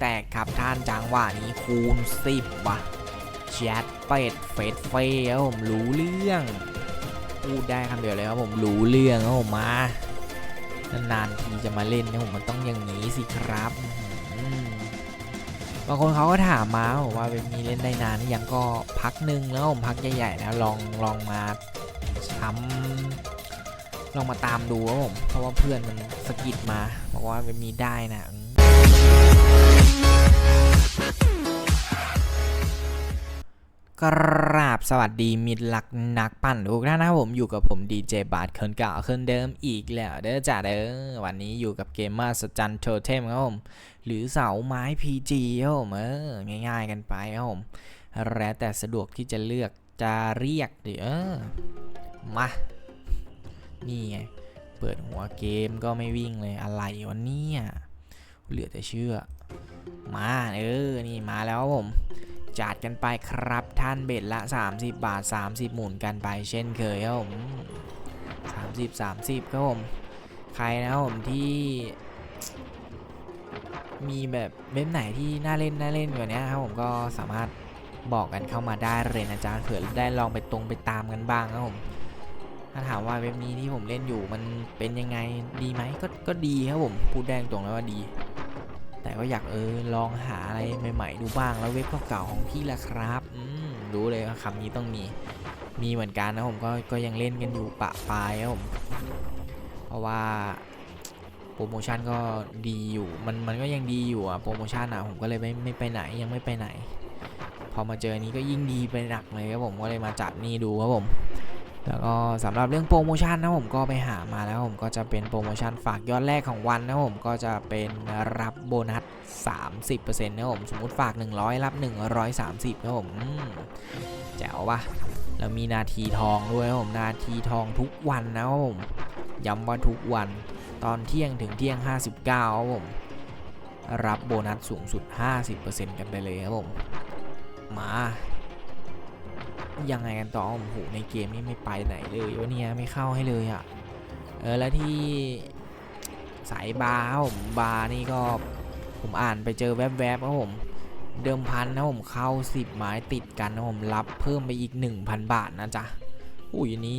แตกครับท่านจังหวะนี้คูณ 10ว่ะแชทเป็ดเฟสเฟ่ครับผมรู้เรื่องพูดได้คำเดียวเลยครับผมรู้เรื่องครับผมมานานๆทีจะมาเล่นนะผมมันต้องอย่างนี้สิครับบางคนเขาก็ถามมาบอกว่าเป็นมีเล่นได้นานยังก็พักหนึ่งแล้วผมพักใหญ่ๆแล้วลองลองมาทำลองมาตามดูครับผมเพราะว่าเพื่อนมันสกิดมา บอกว่าเป็นมีได้นะ กราบสวัสดีมิตรหลักนักปั่นทุกท่านนะครับผมอยู่กับผมดีเจบาทคนเก่าคนเดิมอีกแล้วเด้อจ้าเด้อวันนี้อยู่กับเกมเมาสจันโทเทมครับผมหรือเสาไม้ PG ครับผมเออง่ายๆกันไปครับผมแล้วแต่สะดวกที่จะเลือกจะเรียกเดี๋ยวเออมา นี่ไง เปิดหัวเกมก็ไม่วิ่งเลยอะไรวะเนี่ยเหลือแต่เชื่อ มาเออนี่มาแล้วครับผมจัดกันไปครับท่านเบ็ดละ 30 บาท 30 หมุนกันไปเช่นเคยครับผม30 30ครับผมใครนะครับผมที่มีแบบเว็บไหนที่น่าเล่นน่าเล่นกว่านี้ครับผมก็สามารถบอกกันเข้ามาได้เลยนะจ๊ะเผื่อได้ลองไปตรงไปตามกันบ้างครับผมถ้าถามว่าเว็บนี้ที่ผมเล่นอยู่มันเป็นยังไงดีไหมก็ก็ดีครับผมพูดแดงตรงแล้วว่าดี แต่ก็อยากเออลองหาอะไรใหม่ๆดูบ้างแล้วเว็บเก่าๆของพี่ละครับอืมรู้เลยว่าคำนี้ต้องมีมีเหมือนกันนะผมก็ก็ยังเล่นกันอยู่ปะปลายครับผมเพราะว่าโปรโมชั่นก็ดีอยู่มันมันก็ยังดีอยู่อะโปรโมชั่นอะผมก็เลยไม่ไม่ไปไหนยังไม่ไปไหน พอมาเจออนนี้ก็ยิ่งดีไปหนักเลยครับผมก็เลยมาจัดนี่ดูครับผม แล้วก็สำหรับเรื่องโปรโมชั่นนะผมก็ไปหามาแล้วผมก็จะเป็นโปรโมชั่นฝากยอดแรกของวันนะผมก็จะเป็นรับโบนัส 30%นะผมสมมติฝาก 100 รับ 130นะผมอืมแจ๋วปะแล้วมีนาทีทองด้วยนะผมนาทีทองทุกวันนะผมย้ำว่าทุกวันตอนเที่ยงถึงเที่ยง 59ครับผมรับโบนัสสูงสุด 50%กันไปเลยครับผมมา ยังไงกันต่อโอ้โหในเกมนี่ไม่ไปไหนเลยวะเนี่ยไม่เข้าให้เลยอะ่ะเออแล้วที่สายบาร์ครับผมบาร์นี่ก็ผมอ่านไปเจอแวบๆครับผมเดิมพันนะผมเข้า 10ไม้ติดกันนะผมรับเพิ่มไปอีก 1,000 บาทนะจ๊ะอุ้ยอันนี้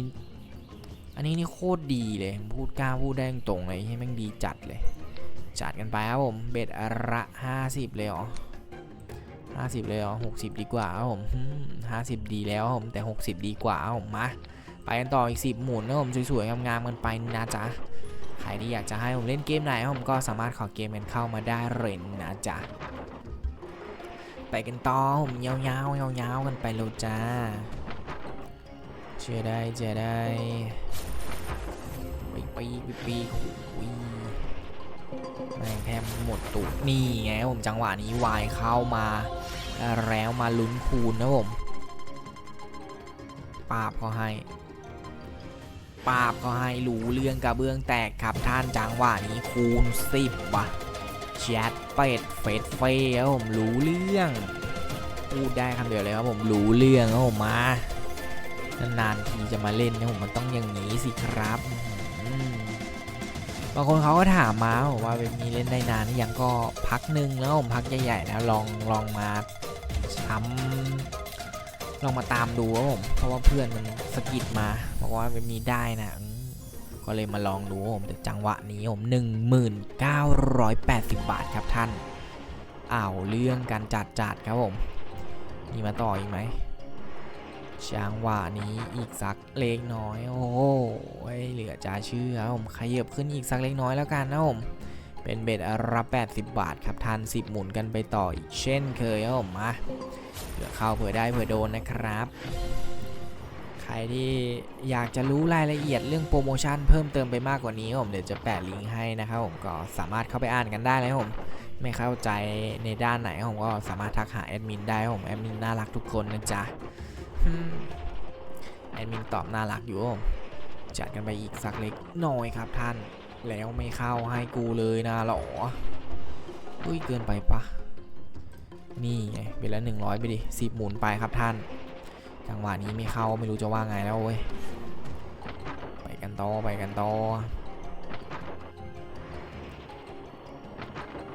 อันนี้นี่โคตรดีเลยพูดกล้าพูดได้ตรงเลยให้แม่งดีจัดเลย จัดกันไปครับผมเบ็ดละ 50 เลยเหรอ 50 เลยเหรอ60 ดีกว่าครับผมอืม50 ดีแล้วผมแต่ 60 ดีกว่าผมมาไปกันต่ออีก 10 หมุนนะผมสวยๆงามๆกันไปนะจ๊ะใครที่อยากจะให้ผมเล่นเกมไหนผมก็สามารถขอเกมกันเข้ามาได้เลยนะจ๊ะไปกันต่อผมยาวๆยาวๆกันไปเลยจ้าเชื่อได้เชื่อได้ไปไปไปไปโอ้ย แม่งแทบหมดตุกนี่ไงผมจังหวะนี้วายเข้ามา แล้วมาลุ้นคูณนะผมปาบก็ให้ปาบก็ให้รู้เรื่องกระเบื้องแตกครับท่านจังหวะนี้คูณ10ว่ะแชทเป็ดเฟสเฟ่ครับผมรู้เรื่องพูดได้คำเดียวเลยครับผมรู้เรื่องครับผมมานานๆทีจะมาเล่นนะผมมันต้องอย่างนี้สิครับอืม บางคนเขาก็ถามมาบอกว่าเป็นมีเล่นได้นานยังก็พักหนึ่งแล้วผมพักใหญ่ๆแล้วลองลองมาทำลองมาตามดูครับผมเพราะว่าเพื่อนมันสะกิดมาบอกว่าเป็นมีได้นะก็เลยมาลองดูครับผมแต่จังหวะนี้ผม 1980 บาทครับท่านอ้าวเรื่องการจัดจัดครับผมมีมาต่ออีกไหมจังหวะนี้อีกสักเล็กน้อย โอ้ จะเชื่อครับผมขยับขึ้นอีกสักเล็กน้อยแล้วกันนะผมเป็นเบ็ดรับ 80 บาทครับทัน 10 หมุนกันไปต่ออีกเช่นเคยครับผมมาเผื่อเข้าเผื่อได้เผื่อโดนนะครับ ใครที่อยากจะรู้รายละเอียดเรื่องโปรโมชั่นเพิ่มเติมไปมากกว่านี้ครับผมเดี๋ยวจะแปะลิงก์ให้นะครับผมก็สามารถเข้าไปอ่านกันได้เลยครับผมไม่เข้าใจในด้านไหนครับผมก็สามารถทักหาแอดมินได้ครับผมแอดมินน่ารักทุกคนนะจ๊ะแอดมินตอบน่ารักอยู่ครับผม จัดกันไปอีกสักเล็กน้อยครับท่าน แล้วไม่เข้าให้กูเลยนะหรออุ้ยเกินไปปะนี่ไงเป็นละหนึ่งร้อยไปดิสิบหมุนไปครับท่าน จังหวะนี้ไม่เข้าไม่รู้จะว่าไงแล้วเว้ย ไปกันต่อไปกันต่อ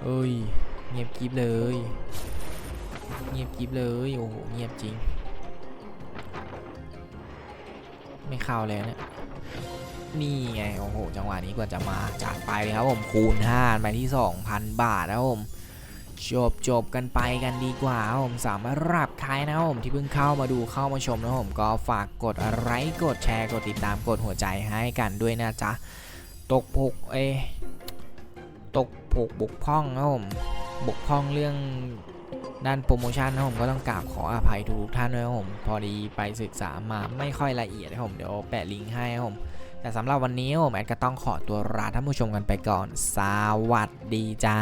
เอ้ยเงียบกิบเลย เงียบกิบเลยโอ้โหเงียบจริง ไม่เข้าเลยเนี่ย นี่ไงโอ้โหจังหวะนี้กว่าจะมาจัดไปเลยครับผมคูณ5ไปที่ 2,000 บาทนะครับผมจบจบกันไปกันดีกว่าครับผมสำหรับใครนะครับผมที่เพิ่งเข้ามาดูเข้ามาชมนะครับผมก็ฝากกดไลค์กดแชร์กดติดตามกดหัวใจให้กันด้วยนะจ๊ะตกผกเอตกผกบกพร่องนะครับผมบกพร่องเรื่องด้านโปรโมชั่นนะครับผมก็ต้องกราบขออภัยทุกท่านด้วยนะครับผมพอดีไปศึกษามาไม่ค่อยละเอียดนะครับผมเดี๋ยวแปะลิงก์ให้นะครับผม แต่สำหรับวันนี้ผมแอดก็ต้องขอตัวลาท่านผู้ชมกันไปก่อน สวัสดีจ้า